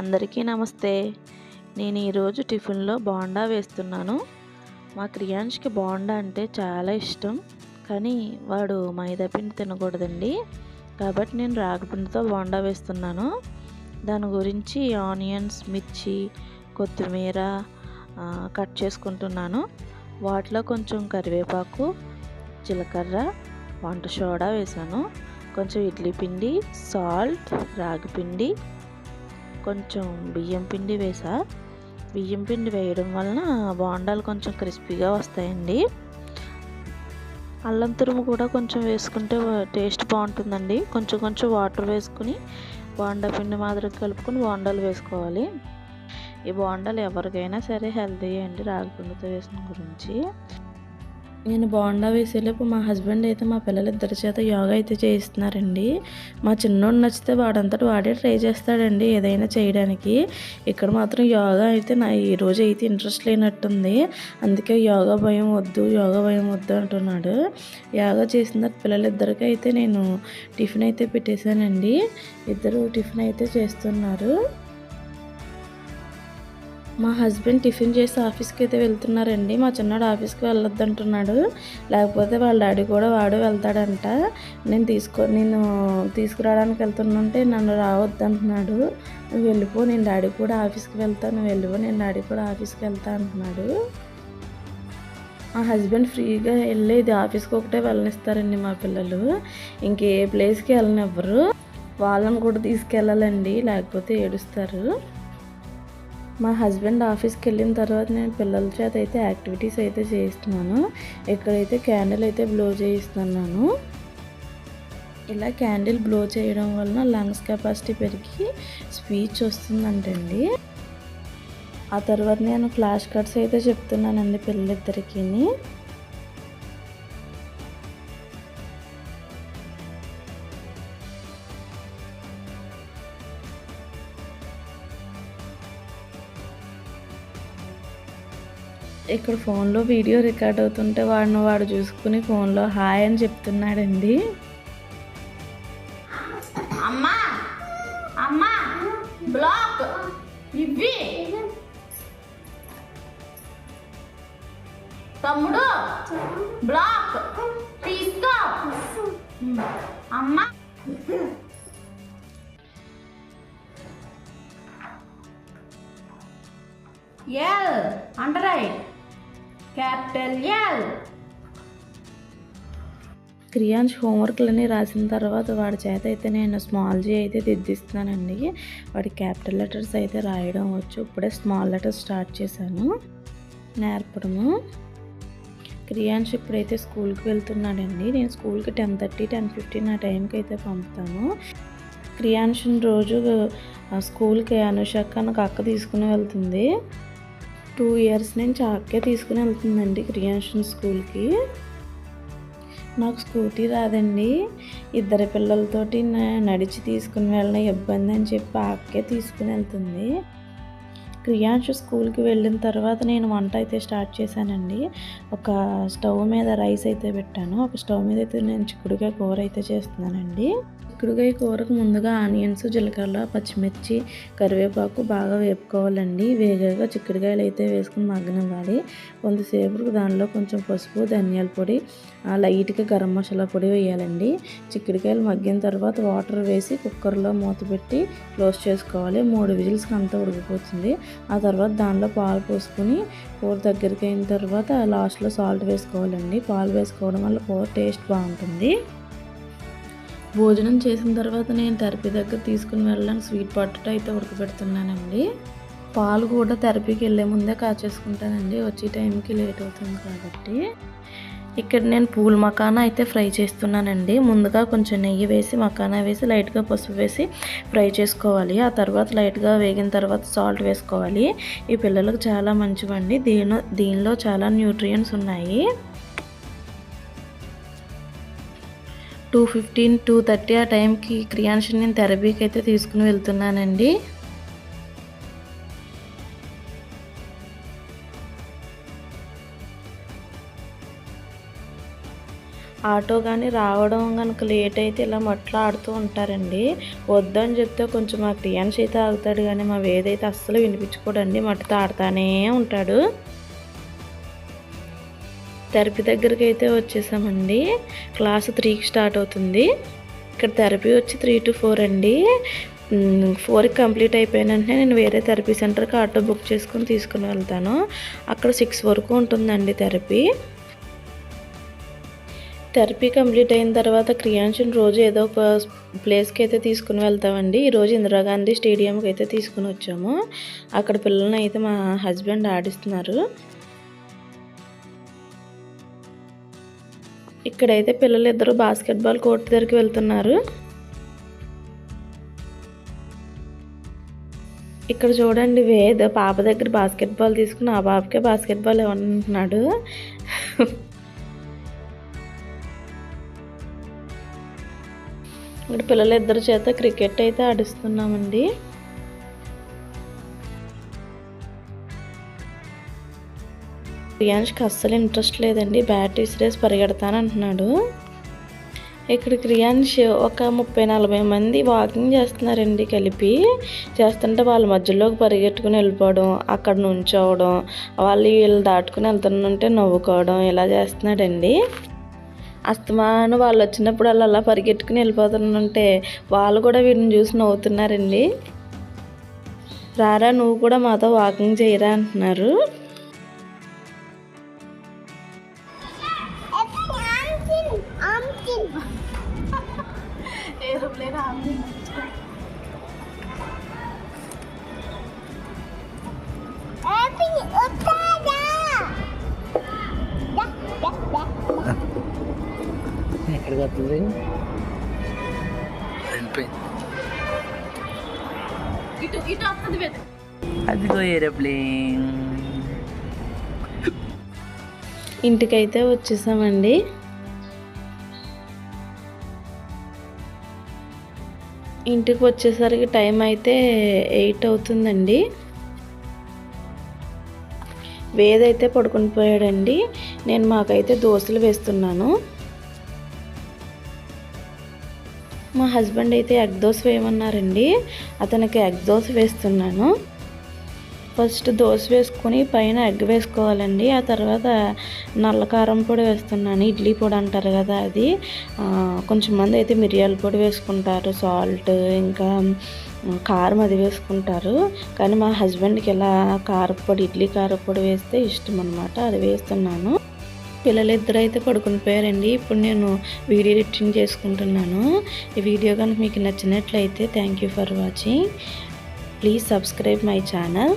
అందరికీ నమస్తే. నేను ఈరోజు టిఫిన్లో బోండా వేస్తున్నాను. మా క్రియాంష్కి బోండా అంటే చాలా ఇష్టం. కానీ వాడు మైదా పిండి తినకూడదండి. కాబట్టి నేను రాగిపిండితో బోండా వేస్తున్నాను. దాని గురించి ఆనియన్స్ మిర్చి కొత్తిమీర కట్ చేసుకుంటున్నాను. వాటిలో కొంచెం కరివేపాకు జీలకర్ర వంట సోడా వేసాను కొంచెం ఇడ్లీ పిండి సాల్ట్ రాగి పిండి కొంచెం బియ్యం పిండి వేసా. బియ్యం పిండి వేయడం వలన బోండాలు కొంచెం క్రిస్పీగా వస్తాయండి. అల్లం తురుము కూడా కొంచెం వేసుకుంటే టేస్ట్ బాగుంటుందండి. కొంచెం కొంచెం వాటర్ వేసుకుని బోండా పిండి మాదిరి కలుపుకొని బోండాలు వేసుకోవాలి. ఈ బోండాలు ఎవరికైనా సరే హెల్తీ అండి రాగి పిండితో వేసిన గురించి. నేను బోండా వేసేలోపు మా హస్బెండ్ అయితే మా పిల్లలిద్దరి చేత యోగా అయితే చేయిస్తున్నారండి. మా చిన్నోడు నచ్చితే వాడంతటి వాడే ట్రై చేస్తాడండి ఏదైనా చేయడానికి. ఇక్కడ మాత్రం యోగా అయితే నా ఈ రోజు అయితే ఇంట్రెస్ట్ లేనట్టుంది. అందుకే యోగా భయం వద్దు యోగా భయం వద్దు అంటున్నాడు. యోగా చేసిన పిల్లలిద్దరికి పిల్లలిద్దరికీ అయితే నేను టిఫిన్ అయితే పెట్టేశానండి. ఇద్దరు టిఫిన్ అయితే చేస్తున్నారు. మా హస్బెండ్ టిఫిన్ చేసి ఆఫీస్కి అయితే వెళ్తున్నారండి. మా చిన్నాడు ఆఫీస్కి వెళ్ళొద్దు అంటున్నాడు లేకపోతే వాళ్ళ డాడీ కూడా వాడు వెళ్తాడంట. నేను తీసుకో నేను తీసుకురావడానికి వెళ్తుంటే నన్ను రావద్దు అంటున్నాడు నువ్వు వెళ్ళిపో నేను డాడీ కూడా ఆఫీస్కి వెళ్తాను నువ్వు వెళ్ళిపో నేను డాడీ కూడా ఆఫీస్కి వెళ్తా అంటున్నాడు. మా హస్బెండ్ ఫ్రీగా వెళ్ళి ఇది ఆఫీస్కి ఒకటే వెళ్ళనిస్తారండి మా పిల్లలు. ఇంకే ప్లేస్కి వెళ్ళనివ్వరు. వాళ్ళని కూడా తీసుకెళ్ళాలండి. లేకపోతే ఏడుస్తారు. మా హస్బెండ్ ఆఫీస్కి వెళ్ళిన తర్వాత నేను పిల్లల చేత అయితే యాక్టివిటీస్ అయితే చేయిస్తున్నాను. ఇక్కడైతే క్యాండిల్ అయితే బ్లో చేయిస్తున్నాను ఇలా క్యాండిల్ బ్లో చేయడం వలన లంగ్స్ కెపాసిటీ పెరిగి స్పీచ్ వస్తుందంటండి. ఆ తర్వాత నేను ఫ్లాష్ కార్డ్స్ అయితే చెప్తున్నానండి పిల్లలిద్దరికీ ఇక్కడ ఫోన్లో వీడియో రికార్డ్ అవుతుంటే వాడిని వాడు చూసుకుని ఫోన్లో హాయ్ అని చెప్తున్నాడండి. అమ్మా! అమ్మా! బ్లాక్! ఇవి తమ్ముడు! బ్లాక్! తెలియాలి. క్రియాన్స్ హోంవర్క్లన్నీ రాసిన తర్వాత వాడి చేత అయితే నేను స్మాల్ జీ అయితే దిద్దిస్తున్నానండి. వాడి క్యాపిటల్ లెటర్స్ అయితే రాయడం వచ్చు. ఇప్పుడే స్మాల్ లెటర్స్ స్టార్ట్ చేశాను. నేర్పడము. క్రియాన్స్ ఇప్పుడైతే స్కూల్కి వెళ్తున్నాడండి. నేను స్కూల్కి టెన్ థర్టీ టెన్ ఫిఫ్టీన్ ఆ టైంకి అయితే పంపుతాను. క్రియాన్షన్ రోజు ఆ, స్కూల్కి అనుషక్క నాకు అక్క తీసుకుని వెళ్తుంది. టూ ఇయర్స్ నుంచి ఆ తీసుకుని వెళ్తుందండి క్రియాన్షన్ స్కూల్కి. నాకు స్కూటీ రాదండి. ఇద్దరు పిల్లలతోటి నడిచి తీసుకుని వెళ్ళడం ఇబ్బంది అని చెప్పి ఆ అక్కే తీసుకుని వెళ్తుంది. క్రియాంశు స్కూల్కి వెళ్ళిన తర్వాత నేను వంట అయితే స్టార్ట్ చేశానండి. ఒక స్టవ్ మీద రైస్ అయితే పెట్టాను. ఒక స్టవ్ మీద అయితే నేను చిక్కుడుగా కూర అయితే చేస్తున్నానండి. చిక్కుడుకాయ కూరకు ముందుగా ఆనియన్స్ జీలకర్ర పచ్చిమిర్చి కరివేపాకు బాగా వేపుకోవాలండి. వేగగా చిక్కుడుకాయలు అయితే వేసుకుని మగ్గనివ్వాలి కొంతసేపు దానిలో కొంచెం పసుపు ధనియాల పొడి లైట్గా గరం మసాలా పొడి వేయాలండి. చిక్కుడుకాయలు మగ్గిన తర్వాత వాటర్ వేసి కుక్కర్లో మూత పెట్టి క్లోజ్ చేసుకోవాలి. మూడు విజిల్స్కి అంతా ఉడికిపోతుంది. ఆ తర్వాత దానిలో పాలు పోసుకుని కూర దగ్గరికి అయిన తర్వాత లాస్ట్లో సాల్ట్ వేసుకోవాలండి. పాలు వేసుకోవడం వల్ల కూర టేస్ట్ బాగుంటుంది. భోజనం చేసిన తర్వాత నేను థెరపీ దగ్గర తీసుకుని వెళ్ళడానికి స్వీట్ పొటాటో అయితే ఉడకబెడుతున్నానండి. పాలు కూడా థెరపీకి వెళ్ళే ముందే కాచేసుకుంటానండి. వచ్చే టైంకి లేట్ అవుతుంది కాబట్టి. ఇక్కడ నేను పూల మకానా అయితే ఫ్రై చేస్తున్నానండి. ముందుగా కొంచెం నెయ్యి వేసి మకానా వేసి లైట్గా పసుపు వేసి ఫ్రై చేసుకోవాలి. ఆ తర్వాత లైట్గా వేగిన తర్వాత సాల్ట్ వేసుకోవాలి. ఈ పిల్లలకు చాలా మంచివండి. దీనిలో దీనిలో చాలా న్యూట్రియంట్స్ ఉన్నాయి. టూ ఫిఫ్టీన్ టూ థర్టీ ఆ టైంకి క్రియాన్షన్ నేను థెరపీకి అయితే తీసుకుని వెళ్తున్నానండి. ఆటో కానీ రావడం కనుక లేట్ అయితే ఇలా మట్లో ఆడుతూ ఉంటారండి. వద్దని చెప్తే కొంచెం మా క్రియాన్స్ అయితే ఆగుతాడు కానీ మా వేదైతే అస్సలు వినిపించుకోడండి. మట్టుతో ఆడుతానే ఉంటాడు. థెరపీ దగ్గరికి అయితే వచ్చేసామండి. క్లాస్ త్రీకి స్టార్ట్ అవుతుంది. ఇక్కడ థెరపీ వచ్చి త్రీ టు ఫోర్ అండి. ఫోర్కి కంప్లీట్ అయిపోయిన వెంటనే నేను వేరే థెరపీ సెంటర్కి ఆటో బుక్ చేసుకుని తీసుకుని వెళ్తాను. అక్కడ సిక్స్ వరకు ఉంటుందండి థెరపీ. థెరపీ కంప్లీట్ అయిన తర్వాత క్రియాన్షన్ రోజు ఏదో ఒక ప్లేస్కి అయితే తీసుకుని వెళ్తామండి. ఈరోజు ఇందిరాగాంధీ స్టేడియంకి అయితే తీసుకుని వచ్చాము. అక్కడ పిల్లల్ని అయితే మా హస్బెండ్ ఆడిస్తున్నారు. ఇక్కడైతే పిల్లలు ఇద్దరు బాస్కెట్బాల్ కోర్టు దగ్గరికి వెళ్తున్నారు. ఇక్కడ చూడండి వేద పాప దగ్గర బాస్కెట్బాల్ తీసుకుని ఆ బాబుకే బాస్కెట్బాల్ ఇవ్వనంటున్నాడు ఇక్కడ పిల్లలిద్దరి చేత క్రికెట్ అయితే ఆడిస్తున్నామండి. క్రియాన్ష్కి అస్సలు ఇంట్రెస్ట్ లేదండి. బ్యాటరీ సిరేస్ పరిగెడతానంటున్నాడు. ఇక్కడ క్రియాన్ష్ ఒక ముప్పై నలభై మంది వాకింగ్ చేస్తున్నారండి కలిపి. చేస్తుంటే వాళ్ళ మధ్యలోకి పరిగెట్టుకుని వెళ్ళిపోవడం అక్కడ నుంచోవడం వాళ్ళు వీళ్ళు దాటుకుని వెళ్తుంటే నవ్వుకోవడం ఇలా చేస్తున్నాడండి. అస్తమాను వాళ్ళు వచ్చినప్పుడు వాళ్ళు అలా పరిగెట్టుకుని వెళ్ళిపోతుంటే వాళ్ళు కూడా వీడిని చూసి నవ్వుతున్నారండి. రారా నువ్వు కూడా మాతో వాకింగ్ చేయరా అంటున్నారు. వెతు. అదిగో ఏరోప్లేన్. ఇంటికైతే వచ్చేసామండి. ఇంటికి వచ్చేసరికి టైం అయితే ఎయిట్ అవుతుందండి. వేదైతే పడుకుని పోయాడండి. నేను మాకైతే దోశలు వేస్తున్నాను. మా హస్బెండ్ అయితే ఎగ్ దోశ వేయమన్నారండి. అతనికి ఎగ్ దోశ వేస్తున్నాను. ఫస్ట్ దోశ వేసుకొని పైన ఎగ్ వేసుకోవాలండి. ఆ తర్వాత నల్ల కారం పొడి వేస్తున్నాను. ఇడ్లీ పొడి అంటారు కదా అది. కొంచెం మంది అయితే మిరియాల పొడి వేసుకుంటారు సాల్ట్ ఇంకా కారం అది వేసుకుంటారు. కానీ మా హస్బెండ్కి ఇలా కారపొడి ఇడ్లీ కారపొడి వేస్తే ఇష్టం అనమాట అది వేస్తున్నాను. పిల్లలు ఇద్దరు అయితే పడుకుని పోయారండి. ఇప్పుడు నేను వీడియో ఎడిటింగ్ చేసుకుంటున్నాను. ఈ వీడియో కనుక మీకు నచ్చినట్లయితే thank you for watching. Please subscribe my channel.